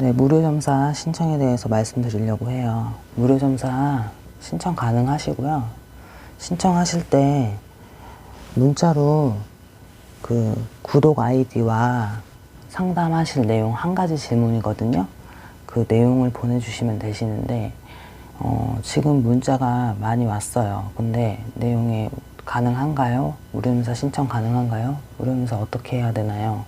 네, 무료 점사 신청에 대해서 말씀드리려고 해요. 무료 점사 신청 가능하시고요. 신청하실 때 문자로 그 구독 아이디와 상담하실 내용 한 가지 질문이거든요. 그 내용을 보내주시면 되시는데 어, 지금 문자가 많이 왔어요. 근데 내용에 가능한가요? 무료점사 신청 가능한가요? 무료점사 어떻게 해야 되나요?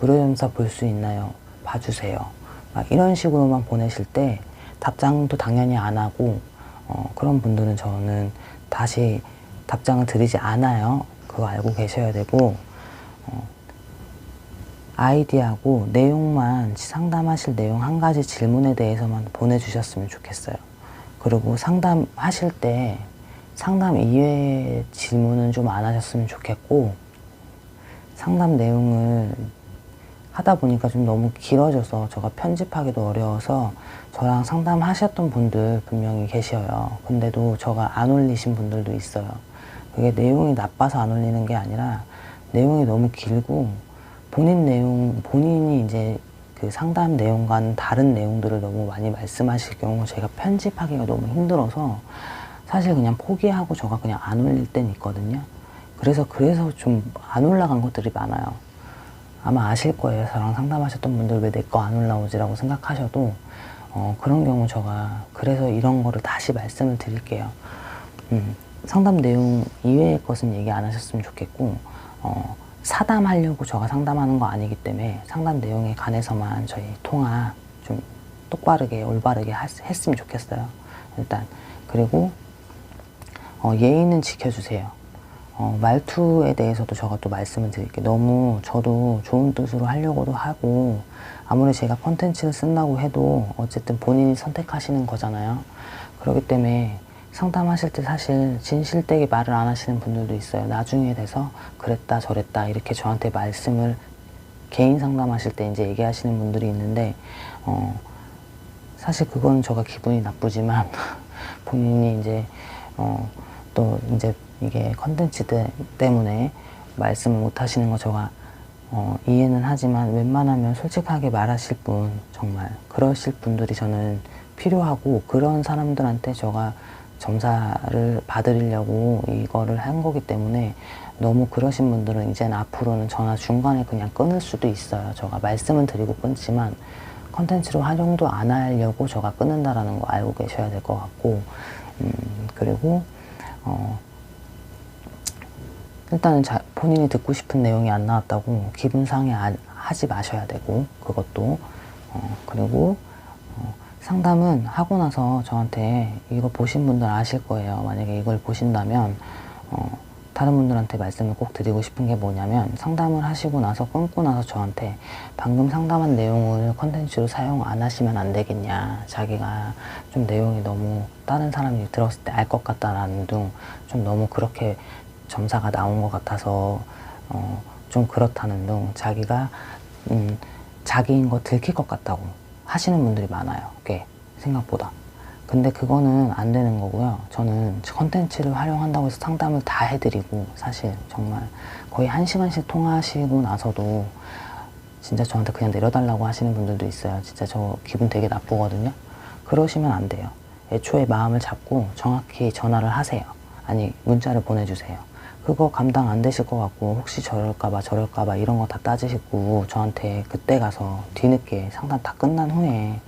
무료점사 볼 수 있나요? 봐주세요. 막 이런 식으로만 보내실 때 답장도 당연히 안 하고 어, 그런 분들은 저는 다시 답장을 드리지 않아요. 그거 알고 계셔야 되고 어, 아이디하고 내용만 상담하실 내용 한 가지 질문에 대해서만 보내주셨으면 좋겠어요. 그리고 상담하실 때 상담 이외의 질문은 좀 안 하셨으면 좋겠고 상담 내용을 하다 보니까 좀 너무 길어져서 제가 편집하기도 어려워서 저랑 상담하셨던 분들 분명히 계셔요. 근데도 저가 안 올리신 분들도 있어요. 그게 내용이 나빠서 안 올리는 게 아니라 내용이 너무 길고 본인 내용, 본인이 이제 그 상담 내용과는 다른 내용들을 너무 많이 말씀하실 경우 제가 편집하기가 너무 힘들어서 사실 그냥 포기하고 저가 그냥 안 올릴 땐 있거든요. 그래서 그래서 좀 안 올라간 것들이 많아요. 아마 아실 거예요. 저랑 상담하셨던 분들 왜 내 거 안 올라오지라고 생각하셔도 어, 그런 경우 제가 그래서 이런 거를 다시 말씀을 드릴게요. 음, 상담 내용 이외의 것은 얘기 안 하셨으면 좋겠고 어, 사담하려고 저가 상담하는 거 아니기 때문에 상담 내용에 관해서만 저희 통화 좀 똑바르게 올바르게 하- 했으면 좋겠어요. 일단 그리고 어, 예의는 지켜주세요. 어, 말투에 대해서도 제가 또 말씀을 드릴게요. 너무 저도 좋은 뜻으로 하려고도 하고 아무리 제가 컨텐츠를 쓴다고 해도 어쨌든 본인이 선택하시는 거잖아요. 그렇기 때문에 상담하실 때 사실 진실되게 말을 안 하시는 분들도 있어요. 나중에 돼서 그랬다 저랬다 이렇게 저한테 말씀을 개인 상담하실 때 이제 얘기하시는 분들이 있는데 어, 사실 그건 제가 기분이 나쁘지만 본인이 이제 어, 또 이제 이게 컨텐츠 때- 때문에 말씀을 못 하시는 거 제가 어, 이해는 하지만 웬만하면 솔직하게 말하실 분 정말 그러실 분들이 저는 필요하고 그런 사람들한테 제가 점사를 받으려고 이거를 한 거기 때문에 너무 그러신 분들은 이제는 앞으로는 전화 중간에 그냥 끊을 수도 있어요. 제가 말씀은 드리고 끊지만 컨텐츠로 활용도 안 하려고 제가 끊는다라는 거 알고 계셔야 될 것 같고 음, 그리고 어, 일단은 자, 본인이 듣고 싶은 내용이 안 나왔다고 기분 상해 안- 하지 마셔야 되고 그것도 어, 그리고 어, 상담은 하고 나서 저한테 이거 보신 분들 아실 거예요. 만약에 이걸 보신다면 어, 다른 분들한테 말씀을 꼭 드리고 싶은 게 뭐냐면 상담을 하시고 나서 끊고 나서 저한테 방금 상담한 내용을 컨텐츠로 사용 안 하시면 안 되겠냐. 자기가 좀 내용이 너무 다른 사람이 들었을 때 알 것 같다라는 등좀 너무 그렇게 점사가 나온 것 같아서 어, 좀 그렇다는 등 자기가 음, 자기인 거 들킬 것 같다고 하시는 분들이 많아요. 꽤 생각보다. 근데 그거는 안 되는 거고요. 저는 컨텐츠를 활용한다고 해서 상담을 다 해드리고 사실 정말 거의 한 시간씩 통화하시고 나서도 진짜 저한테 그냥 내려달라고 하시는 분들도 있어요. 진짜 저 기분 되게 나쁘거든요. 그러시면 안 돼요. 애초에 마음을 잡고 정확히 전화를 하세요. 아니, 문자를 보내주세요. 그거 감당 안 되실 것 같고, 혹시 저럴까봐 저럴까봐 이런 거 다 따지시고, 저한테 그때 가서 뒤늦게 상담 다 끝난 후에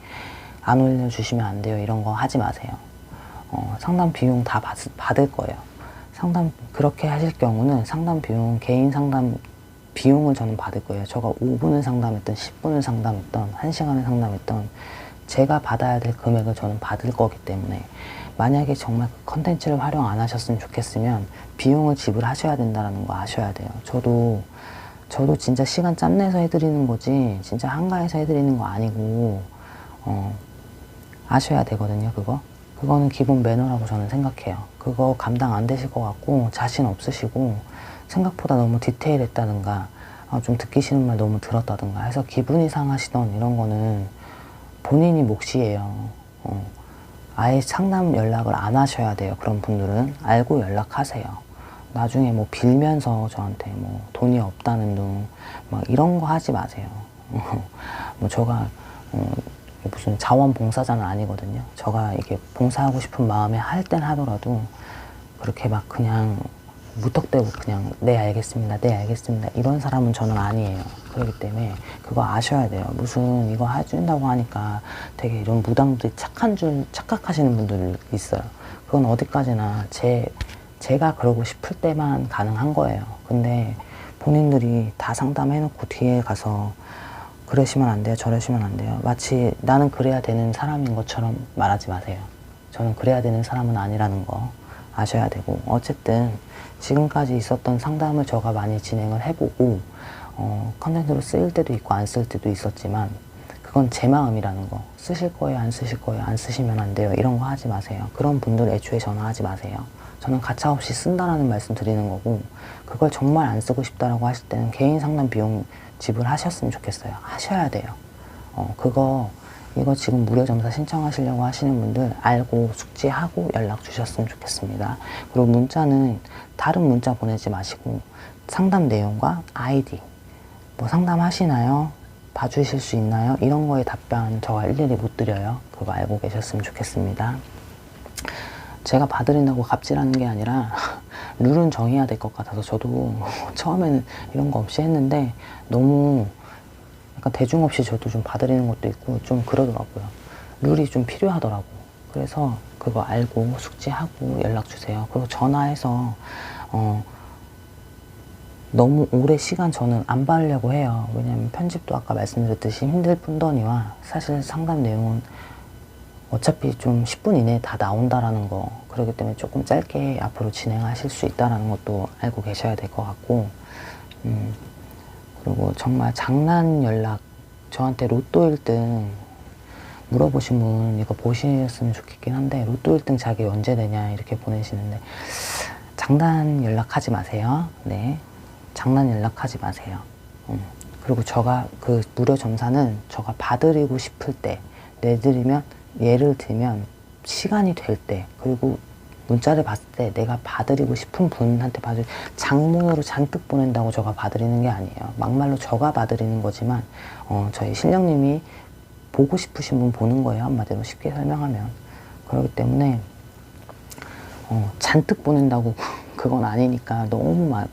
안 올려주시면 안 돼요. 이런 거 하지 마세요. 어, 상담 비용 다 받, 받을 거예요. 상담, 그렇게 하실 경우는 상담 비용, 개인 상담 비용을 저는 받을 거예요. 제가 5분을 상담했던, 10분을 상담했던, 1시간을 상담했던, 제가 받아야 될 금액을 저는 받을 거기 때문에 만약에 정말 그 컨텐츠를 활용 안 하셨으면 좋겠으면 비용을 지불하셔야 된다는 거 아셔야 돼요. 저도 저도 진짜 시간 짬 내서 해드리는 거지 진짜 한가해서 해드리는 거 아니고 어, 아셔야 되거든요. 그거 그거는 기본 매너라고 저는 생각해요. 그거 감당 안 되실 것 같고 자신 없으시고 생각보다 너무 디테일했다든가 아, 좀 듣기 싫은 말 너무 들었다든가 해서 기분이 상하시던 이런 거는 본인이 몫이에요. 어. 아예 상담 연락을 안 하셔야 돼요. 그런 분들은 알고 연락하세요. 나중에 뭐 빌면서 저한테 뭐 돈이 없다는 둥 막 이런 거 하지 마세요. 뭐 제가 어, 무슨 자원봉사자는 아니거든요. 제가 이게 봉사하고 싶은 마음에 할 땐 하더라도 그렇게 막 그냥 무턱대고 그냥 네 알겠습니다, 네 알겠습니다 이런 사람은 저는 아니에요. 그렇기 때문에 그거 아셔야 돼요. 무슨 이거 해준다고 하니까 되게 이런 무당들이 착한 줄 착각하시는 분들 있어요. 그건 어디까지나 제 제가 그러고 싶을 때만 가능한 거예요. 근데 본인들이 다 상담해놓고 뒤에 가서 그러시면 안 돼요, 저러시면 안 돼요. 마치 나는 그래야 되는 사람인 것처럼 말하지 마세요. 저는 그래야 되는 사람은 아니라는 거 아셔야 되고 어쨌든 지금까지 있었던 상담을 제가 많이 진행을 해보고 어, 컨텐츠로 쓰일 때도 있고 안 쓸 때도 있었지만 그건 제 마음이라는 거. 쓰실 거예요 안 쓰실 거예요 안 쓰시면 안 돼요. 이런 거 하지 마세요. 그런 분들 애초에 전화하지 마세요. 저는 가차없이 쓴다라는 말씀 드리는 거고 그걸 정말 안 쓰고 싶다라고 하실 때는 개인 상담 비용 지불하셨으면 좋겠어요. 하셔야 돼요. 어, 그거 이거 지금 무료 점사 신청하시려고 하시는 분들 알고 숙지하고 연락 주셨으면 좋겠습니다. 그리고 문자는 다른 문자 보내지 마시고 상담 내용과 아이디 뭐 상담하시나요? 봐주실 수 있나요? 이런 거에 답변 저가 일일이 못 드려요. 그거 알고 계셨으면 좋겠습니다. 제가 봐드린다고 갑질하는 게 아니라 룰은 정해야 될 것 같아서 저도 처음에는 이런 거 없이 했는데 너무 약간 대중 없이 저도 좀 봐드리는 것도 있고 좀 그러더라고요. 룰이 좀 필요하더라고. 그래서 그거 알고 숙지하고 연락 주세요. 그리고 전화해서 어 너무 오래 시간 저는 안 받으려고 해요. 왜냐면 편집도 아까 말씀드렸듯이 힘들 뿐더니와 사실 상담 내용은 어차피 좀 10분 이내에 다 나온다라는 거 그렇기 때문에 조금 짧게 앞으로 진행하실 수 있다라는 것도 알고 계셔야 될 것 같고 음, 그리고 정말 장난 연락 저한테 로또 1등 물어보신 분 이거 보셨으면 좋겠긴 한데 로또 1등 자기 언제 되냐 이렇게 보내시는데 장난 연락하지 마세요. 네. 장난 연락하지 마세요. 음. 그리고 저가 그 무료 점사는 저가 봐드리고 싶을 때 내드리면 예를 들면 시간이 될 때 그리고 문자를 봤을 때 내가 봐드리고 싶은 분한테 봐줄 장문으로 잔뜩 보낸다고 저가 봐드리는 게 아니에요. 막말로 저가 봐드리는 거지만 어, 저희 실령님이 보고 싶으신 분 보는 거예요. 한마디로 쉽게 설명하면 그렇기 때문에 어, 잔뜩 보낸다고 그건 아니니까 너무 막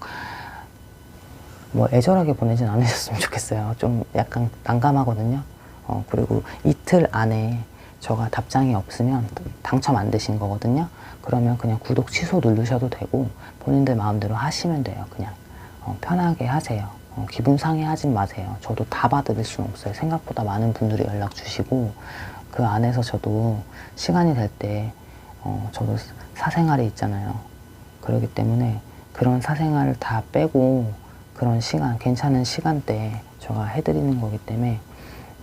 뭐 애절하게 보내진 않으셨으면 좋겠어요. 좀 약간 난감하거든요. 어, 그리고 이틀 안에 저가 답장이 없으면 당첨 안 되신 거거든요. 그러면 그냥 구독 취소 누르셔도 되고 본인들 마음대로 하시면 돼요. 그냥 어, 편하게 하세요. 어, 기분 상해하진 마세요. 저도 다 받아들일 수는 없어요. 생각보다 많은 분들이 연락 주시고 그 안에서 저도 시간이 될때 어, 저도 사생활이 있잖아요. 그렇기 때문에 그런 사생활을 다 빼고 그런 시간, 괜찮은 시간대 제가 해드리는 거기 때문에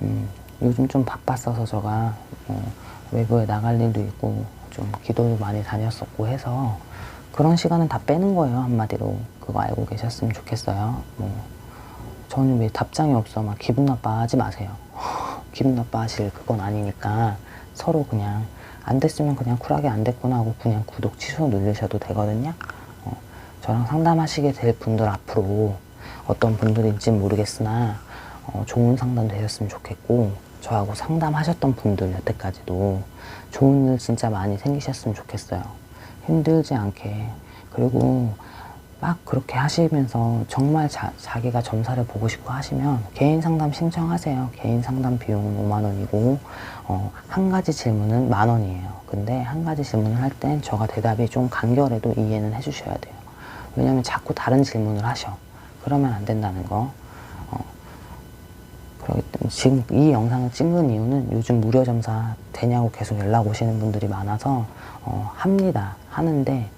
음, 요즘 좀 바빴어서 제가 어, 외부에 나갈 일도 있고 좀 기도도 많이 다녔었고 해서 그런 시간은 다 빼는 거예요 한마디로. 그거 알고 계셨으면 좋겠어요. 뭐 저는 왜 답장이 없어 막 기분 나빠하지 마세요. 기분 나빠하실 그건 아니니까 서로 그냥 안 됐으면 그냥 쿨하게 안 됐구나 하고 그냥 구독 취소 누르셔도 되거든요. 어, 저랑 상담하시게 될 분들 앞으로 어떤 분들인지 모르겠으나 어, 좋은 상담 되셨으면 좋겠고 저하고 상담하셨던 분들 여태까지도 좋은 일 진짜 많이 생기셨으면 좋겠어요. 힘들지 않게 그리고 막 그렇게 하시면서 정말 자, 자기가 점사를 보고 싶어 하시면 개인 상담 신청하세요. 개인 상담 비용은 5만 원이고 어, 한 가지 질문은 만 원이에요. 근데 한 가지 질문을 할 땐 저가 대답이 좀 간결해도 이해는 해주셔야 돼요. 왜냐면 자꾸 다른 질문을 하셔. 그러면 안 된다는 거. 지금 이 영상을 찍는 이유는 요즘 무료 점사 되냐고 계속 연락 오시는 분들이 많아서 어, 합니다. 하는데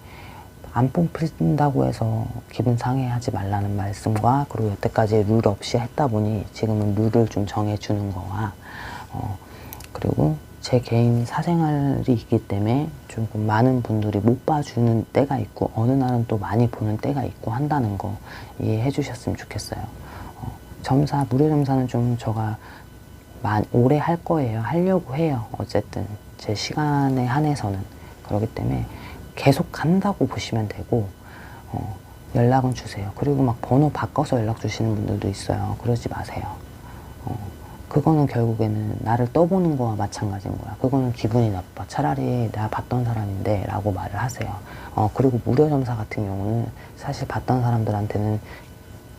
안 뽑힌다고 해서 기분 상해하지 말라는 말씀과 그리고 여태까지 룰 없이 했다 보니 지금은 룰을 좀 정해주는 거와 어, 그리고 제 개인 사생활이 있기 때문에 조금 많은 분들이 못 봐주는 때가 있고 어느 날은 또 많이 보는 때가 있고 한다는 거 이해해 주셨으면 좋겠어요. 어, 점사 무료 점사는 좀 제가 만, 오래 할 거예요. 하려고 해요. 어쨌든 제 시간에 한해서는 그렇기 때문에 계속 간다고 보시면 되고 어, 연락은 주세요. 그리고 막 번호 바꿔서 연락 주시는 분들도 있어요. 그러지 마세요. 어, 그거는 결국에는 나를 떠보는 거와 마찬가지인 거야. 그거는 기분이 나빠. 차라리 내가 봤던 사람인데 라고 말을 하세요. 어, 그리고 무료 점사 같은 경우는 사실 봤던 사람들한테는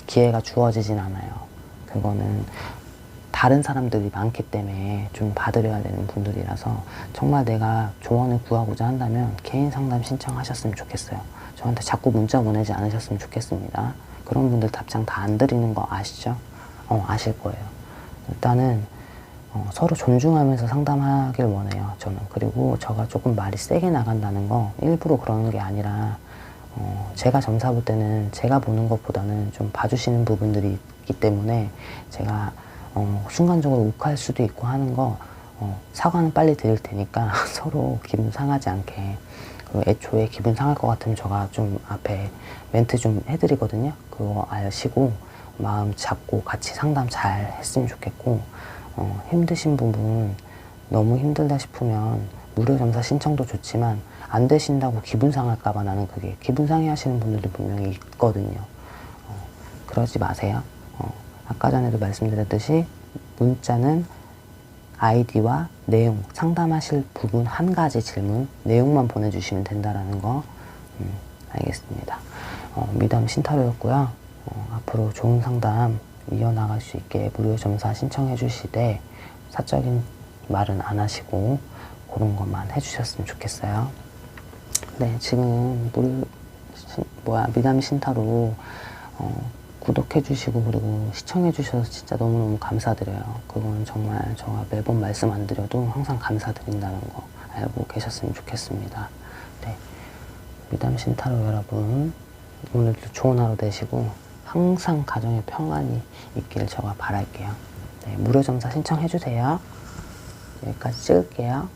기회가 주어지진 않아요. 그거는 다른 사람들이 많기 때문에 좀 받으려야 되는 분들이라서 정말 내가 조언을 구하고자 한다면 개인 상담 신청하셨으면 좋겠어요. 저한테 자꾸 문자 보내지 않으셨으면 좋겠습니다. 그런 분들 답장 다 안 드리는 거 아시죠? 어, 아실 거예요. 일단은 어, 서로 존중하면서 상담하길 원해요. 저는 그리고 제가 조금 말이 세게 나간다는 거 일부러 그러는 게 아니라 어, 제가 점사 볼 때는 제가 보는 것보다는 좀 봐주시는 부분들이 있기 때문에 제가 어, 순간적으로 욱할 수도 있고 하는 거 어, 사과는 빨리 드릴 테니까 서로 기분 상하지 않게 그 애초에 기분 상할 것 같으면 제가 좀 앞에 멘트 좀 해드리거든요. 그거 아시고 마음 잡고 같이 상담 잘 했으면 좋겠고 어, 힘드신 부분 너무 힘들다 싶으면 무료 점사 신청도 좋지만 안 되신다고 기분 상할까봐 나는 그게 기분 상해 하시는 분들도 분명히 있거든요. 어, 그러지 마세요. 어, 아까 전에도 말씀드렸듯이 문자는 아이디와 내용, 상담하실 부분 한 가지 질문, 내용만 보내주시면 된다라는 거 음, 알겠습니다. 어, 미담 신타로였고요. 어, 앞으로 좋은 상담 이어나갈 수 있게 무료 점사 신청해 주시되 사적인 말은 안 하시고 그런 것만 해주셨으면 좋겠어요. 네, 지금 무료 신- 뭐야 미담 신타로 어, 구독해 주시고 그리고 시청해 주셔서 진짜 너무너무 감사드려요. 그건 정말 제가 매번 말씀 안 드려도 항상 감사드린다는 거 알고 계셨으면 좋겠습니다. 네. 미담 신타로 여러분 오늘도 좋은 하루 되시고 항상 가정에 평안이 있기를 제가 바랄게요. 네, 무료 점사 신청해 주세요. 여기까지 찍을게요.